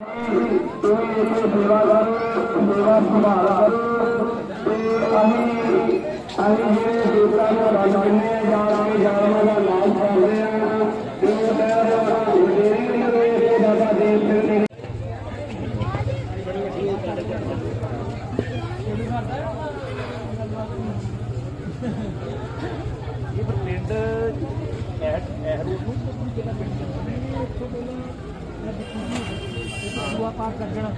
ਤੁਸੀਂ ਇੱਥੇ ਸੇਵਾ ਕਰੋ ਸੇਵਾ ਸੰਭਾਲ ਕਰੋ ਤੇ ਅਸੀਂ ਅਸੀਂ ਜਿਹੜੇ ਦੇਵਤਾ ਦਿੰਦੇ ਆ ਜਾਂ ਕੇ ਜਾਨਵਰਾਂ ਦਾ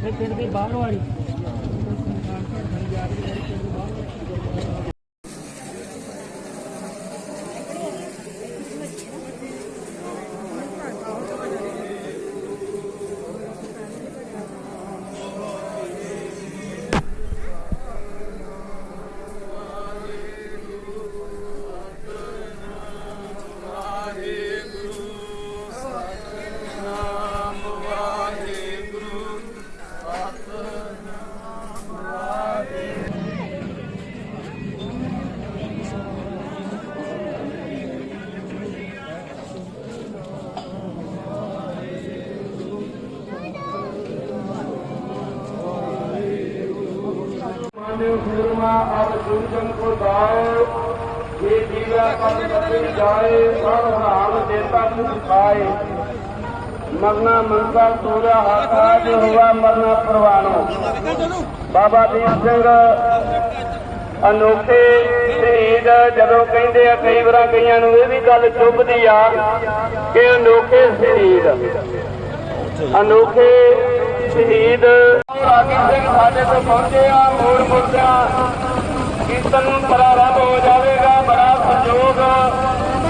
ਫਿਰ ਪਿੰਡ ਐਟ ਐ ਰੋਡ ਨੂੰ ਕਿਹੜਾ ਪਿੰਡ ਦੂਆ ਪਾਰ ਕਰ ਪਿੰਡ ਦੇ ਬਾਹਰ ਸੂਰਮਾ ਅਬ ਕੋ ਦਾਏ ਜੇ ਜੀਵਾ ਪਦ ਕਤੇ ਜਾਏ, ਸਭ ਹਾਲ ਦੇਤਾ ਮੁਖ ਖਾਏ ਮਰਨਾ ਮੰਗਾ ਤੋਰਾ ਹਾਥਾ ਜੋ ਹੁਆ ਮਰਨਾ ਪਰਵਾਨੋ। ਬਾਬਾ ਦੀਪ ਸਿੰਘ ਅਨੋਖੇ ਸ਼ਹੀਦ, ਜਦੋਂ ਕਹਿੰਦੇ ਆ, ਕਈ ਵਾਰਾਂ ਕਈਆਂ ਨੂੰ ਇਹ ਵੀ ਗੱਲ ਚੁੱਭਦੀ ਆ ਕਿ ਅਨੋਖੇ ਸ਼ਹੀਦ। ਅਨੋਖੇ ਸ਼ਹੀਦ ਰਾਗੀ ਸਿੰਘ ਸਾਡੇ ਤੋਂ ਪਹੁੰਚੇ ਆ, ਮੋੜ ਮੁਰਦਾ ਕੀਰਤਨ ਪ੍ਰਾਰੰਭ ਹੋ ਜਾਵੇਗਾ, ਬੜਾ ਸੰਜੋਗ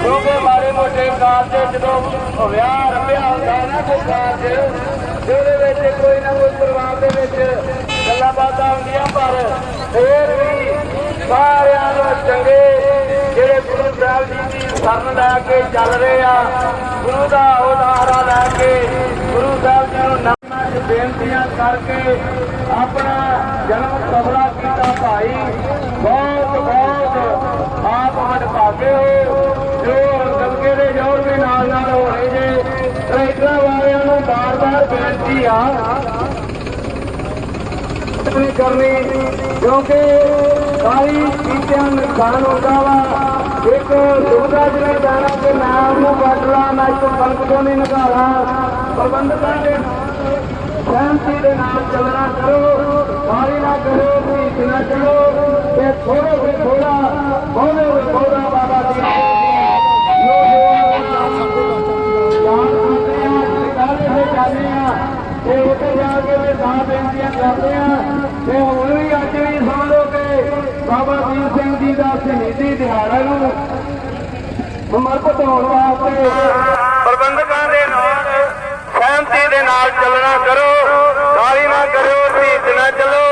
ਕਿਉਂਕਿ ਮਾੜੇ ਮੋਟੇ ਕਾਰਜ ਜਦੋਂ ਵਿਆਹ ਰੰਭਿਆ ਹੁੰਦਾ ਨਾ ਕੋਈ ਕਾਰਜ ਜਿਹਦੇ ਵਿੱਚ ਕੋਈ ਨਾ ਕੋਈ ਪਰਿਵਾਰ ਦੇ ਵਿੱਚ ਗੱਲਾਂ ਬਾਤਾਂ ਹੁੰਦੀਆਂ, ਪਰ ਫੇਰ ਵੀ ਸਾਰਿਆਂ ਨੂੰ ਚੰਗੇ ਜਿਹੜੇ ਗੁਰੂ ਸਾਹਿਬ ਜੀ ਦੀ ਸ਼ਰਨ ਲੈ ਕੇ ਚੱਲ ਰਹੇ ਆ, ਗੁਰੂ ਦਾ ਉਦਾਹਰਾ ਲੈ ਕੇ ਗੁਰੂ ਸਾਹਿਬ ਜੀ ਨੂੰ ਬੇਨਤੀਆਂ ਕਰਕੇ ਆਪਣਾ ਜਨਮ ਸਫਲਾ ਕੀਤਾ ਭਾਈ। ਬਹੁਤ ਬਹੁਤ ਆਪ ਵਡਭਾਗੇ ਹੋ। ਜੋ ਗੰਗੇ ਦੇ ਜੋਰ ਵੀ ਨਾਲ ਨਾਲ ਹੋ ਰਹੇ ਜੇ, ਟਰੈਕਟਰਾਂ ਵਾਲਿਆਂ ਨੂੰ ਬਾਰ-ਬਾਰ ਬੇਨਤੀ ਆ। ਨਹੀਂ ਕਰਨੀ, ਕਿਉਂਕਿ ਸਾਰੀ ਚੀਜ਼ਾਂ ਨੁਕਸਾਨ ਹੁੰਦਾ ਵਾ। ਇੱਕ ਸੁਵਿਧਾ ਜਿਹੜਾ ਜਾਣਾ ਕਿ ਨਾਮ ਨੂੰ ਕੱਟਣਾ ਮੈਂ ਇੱਕ ਕਣਕ ਤੋਂ ਨਹੀਂ ਨਿਕਾਲਾ। ਪ੍ਰਬੰਧਕਾਂ ਦੇ ਸਹਿਮਤੀ ਦੇ ਨਾਲ ਚੱਲਣਾ ਕਰੋ ਸਾਰੀ ਨਾ ਕਰੋ ਵੀ ਨਾ ਚਲੋ। ਤੇ ਥੋੜੇ ਸੇ ਥੋੜਾ ਬਹੁਦੇ ਸੇ ਬਹੁਦਾ ਬਾਬਾ ਦੀ ਤੇ ਉੱਥੇ ਜਾ ਕੇ ਵੀ ਸਾਹ ਬੇਨਤੀਆਂ ਕਰਦੇ ਆ ਤੇ ਹੁਣ ਵੀ ਅੱਜ ਵੀ ਸਮਝ ਲਓ ਕਿ ਬਾਬਾ ਦੀਪ ਸਿੰਘ ਜੀ ਦਾ ਸ਼ਹੀਦੀ ਦਿਹਾੜਾ ਨੂੰ ਸਮਰਪਿਤ ਹੋਣ ਵਾਸਤੇ ਦੇ ਨਾਲ ਚੱਲਣਾ ਕਰੋ ਸਾਰੀ ਨਾ ਕਰਿਓ ਢੀਠ ਨਾ ਚੱਲੋ।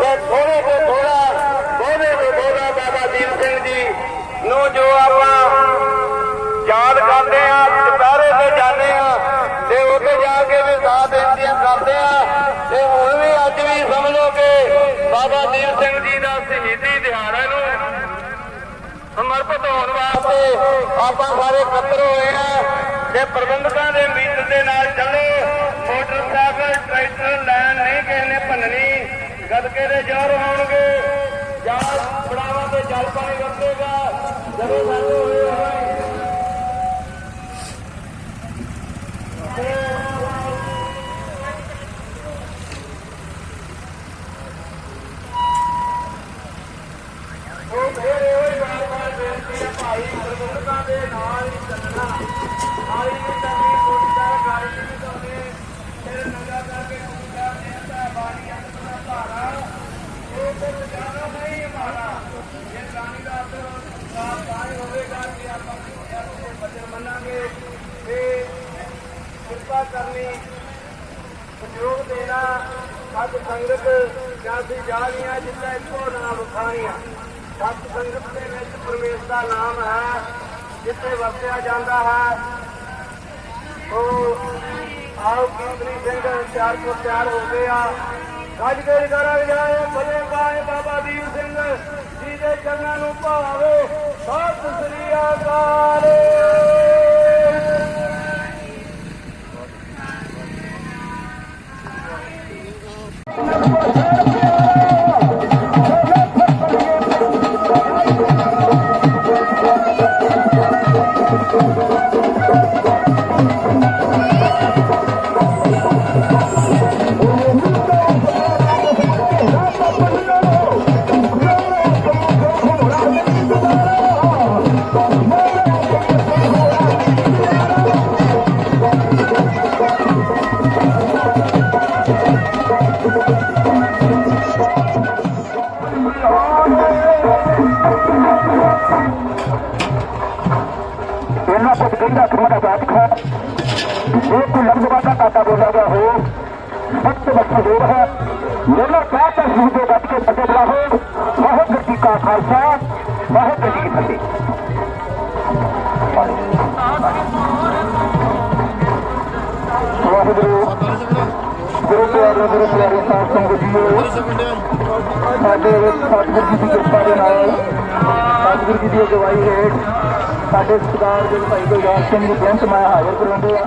ਤੇ ਥੋੜੇ ਤੋਂ ਥੋੜਾ ਬਹੁਦੇ ਤੋਂ ਬਹੁਤਾ ਬਾਬਾ ਦੀਪ ਸਿੰਘ ਜੀ ਨੂੰ ਜੋ ਆਪਾਂ ਯਾਦ ਕਰਦੇ ਆ ਦੁਪਹਿਰੇ ਤੇ ਜਾਂਦੇ ਆ ਤੇ ਉੱਥੇ ਜਾ ਕੇ ਵੀ ਸਾਹ ਬੇਨਤੀਆਂ ਕਰਦੇ ਆ ਤੇ ਹੁਣ ਵੀ ਅੱਜ ਵੀ ਸਮਝੋ ਕਿ ਬਾਬਾ ਦੀਪ ਸਿੰਘ ਜੀ ਦਾ ਸ਼ਹੀਦੀ ਦਿਹਾੜਾ ਨੂੰ ਸਮਰਪਿਤ ਹੋਣ ਵਾਸਤੇ ਆਪਾਂ ਸਾਰੇ ਇਕੱਤਰ ਹੋਏ ਆ ਤੇ ਪ੍ਰਬੰਧਕਾਂ ਦੇ ਮੀਟਰ ਦੇ ਨਾਲ ਚੱਲੋ ਮੋਟਰਸਾਈਕਲ ਟਰੈਕਟਰ ਲੈਣ ਨਹੀਂ ਕਿਸੇ ਨੇ ਭੰਨਣੀ ਗਦਕੇ ਦੇ ਜ਼ੋਰ ਹੋਣਗੇ। ਜਾਂ ਬੜਾਵਾ ਤੇ ਜਲ ਪਾਣੀ ਵਰਤੇਗਾ। ਜਦੋਂ ਸਾਨੂੰ ਹੋਏ ਹੋਏ। ਉਹ ਫੇਰ ਇਹੋ ਹੀ ਬਾਰ ਬਾਰ ਬੇਨਤੀ ਹੈ ਭਾਈ ਪ੍ਰਬੰਧਕਾਂ ਦੇ ਨਾਲ ਹੀ ਚੱਲਣਾ ਨਾਲ ਹੀ ਕਰਨੀ ਕੋਟਾ ਗਾੜੀ ਵੀ ਕਰਨੀ ਫਿਰ ਨੰਗਾ ਕਰਕੇ ਕੋਟਾ ਨੇ ਤਾਂ ਬਾਣੀ ਅੰਤ ਦਾ ਧਾਰਾ ਉਹ ਤੇ ਜਾਣਾ ਨਹੀਂ ਹਮਾਰਾ ਇਹ ਰਾਣੀ ਦਾ ਸਾਥ ਪਾਈ ਹੋਵੇਗਾ ਕਿ ਆਪਾਂ ਆਪਣੇ ਬਚਨ ਮੰਨਾਂਗੇ ਤੇ ਕਿਰਪਾ ਕਰਨੀ, ਸਹਿਯੋਗ ਦੇਣਾ, ਸਤ ਸੰਗਤ ਜਾਸੀ ਜਾ ਰਹੀਆਂ ਜਿੱਦਾਂ ਇੱਕੋ ਨਾਮ ਖਾਣੀਆਂ। ਸਤ ਸੰਗਤ ਦੇ ਵਿੱਚ ਪਰਮੇਸ਼ ਦਾ ਨਾਮ ਹੈ, ਜਿੱਥੇ ਵਰਤਿਆ ਜਾਂਦਾ ਹੈ। ਉਹ ਆਓ ਕੀਰਤਨੀ ਸਿੰਘ ਚਾਰ ਕੋ ਤਿਆਰ ਹੋ ਗਏ ਆ। ਗੱਜ ਕੇ ਜਗਰਾ ਜਾਏ ਭਲੇ ਪਾਏ ਬਾਬਾ ਵੀਰ ਸਿੰਘ ਜੀ ਦੇ ਚਰਨਾਂ ਨੂੰ ਭਾਵੇ। ਸਤਿ ਸ੍ਰੀ ਅਕਾਲ। एक लंबवादा काटा बोला गया हो सख्त बच्चा जोर है निर्णय क्या कर शहीदों बच के फटे बड़ा हो बहुत गति का खालसा बहुत गति की फतेह ਗੁਰੂ ਪਿਆਰੇ ਗੁਰੂ ਪਿਆਰੇ ਸਾਧ ਸੰਗਤ ਜੀਓ ਸਾਡੇ ਸਤਿਗੁਰੂ ਜੀ ਦੀ ਕਿਰਪਾ ਦੇ ਨਾਲ ਸਤਿਗੁਰੂ ਜੀ ਦੀ ਅਗਵਾਈ ਹੇਠ ਸਾਡੇ ਸਰਦਾਰ ਜੀ ਭਾਈ ਗੁਰਦਾਸ ਸਿੰਘ ਜੀ ਪਹੁੰਚ ਮੈਂ ਹਾਜ਼ਰ ਕਰਾਉਂਦੇ ਆ।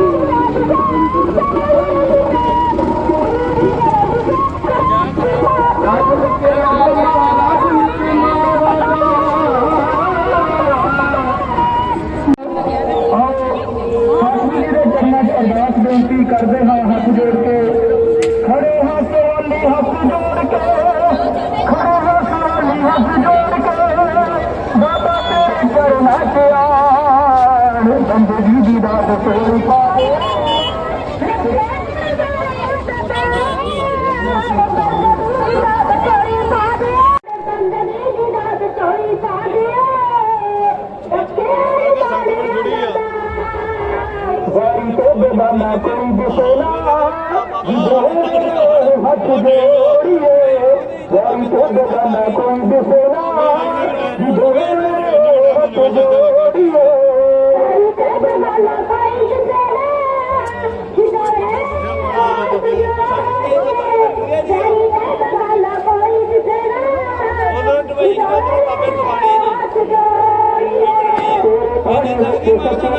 Força,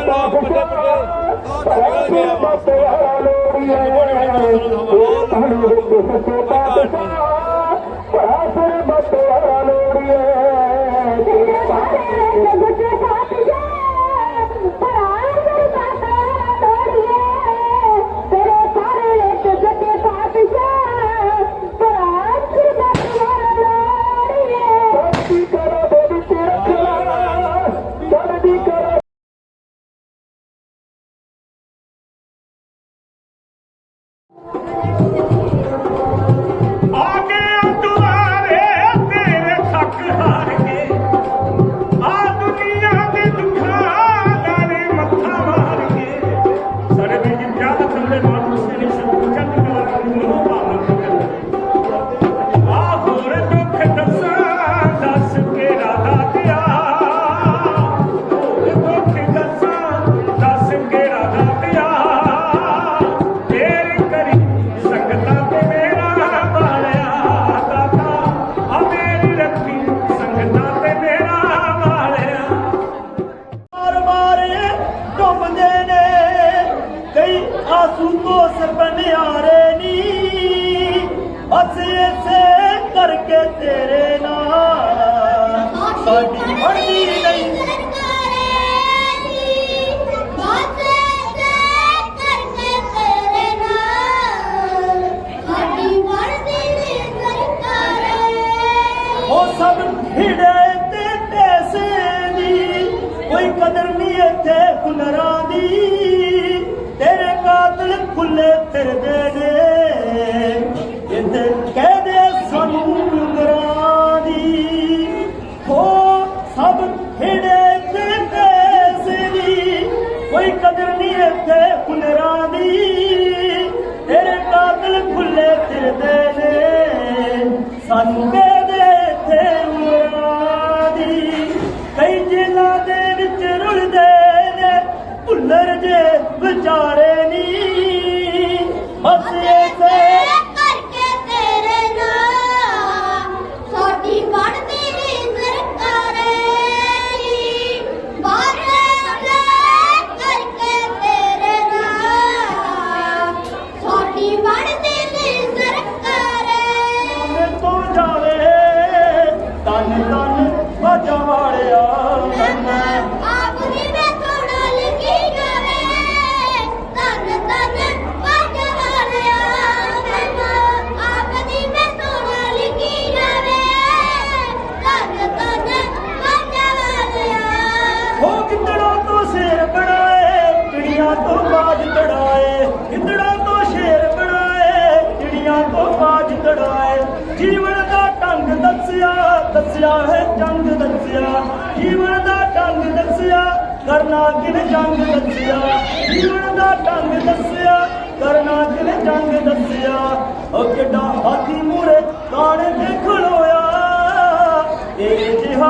ਤੇਰੇ ਨਾਲ। ਸਾਡੀ ਬਣਦੀ ਨਹੀਂ। ਉਹ ਸਭ ਢਿੜੇ ਤੇ ਪੈਸੇ ਦੀ ਕੋਈ ਕਦਰ ਨਹੀਂ ਇੱਥੇ ਹੁਨਰਾਂ ਦੀ। ਹੈ ਜੰਗ ਦੱਸਿਆ। ਜੀਵਨ ਦਾ ਢੰਗ ਦੱਸਿਆ, ਕਰਨਾ ਕਿਨੇ ਜੰਗ ਦੱਸਿਆ? ਜੀਵਨ ਦਾ ਢੰਗ ਦੱਸਿਆ, ਕਰਨਾ ਕਿਨੇ ਜੰਗ ਦੱਸਿਆ? ਉਹ ਕਿੱਡਾ ਹਾਥੀ ਮੂਰੇ ਕਾਣੇ ਤੇ ਖਲੋਇਆ। ਇਹ ਜਿਹਾ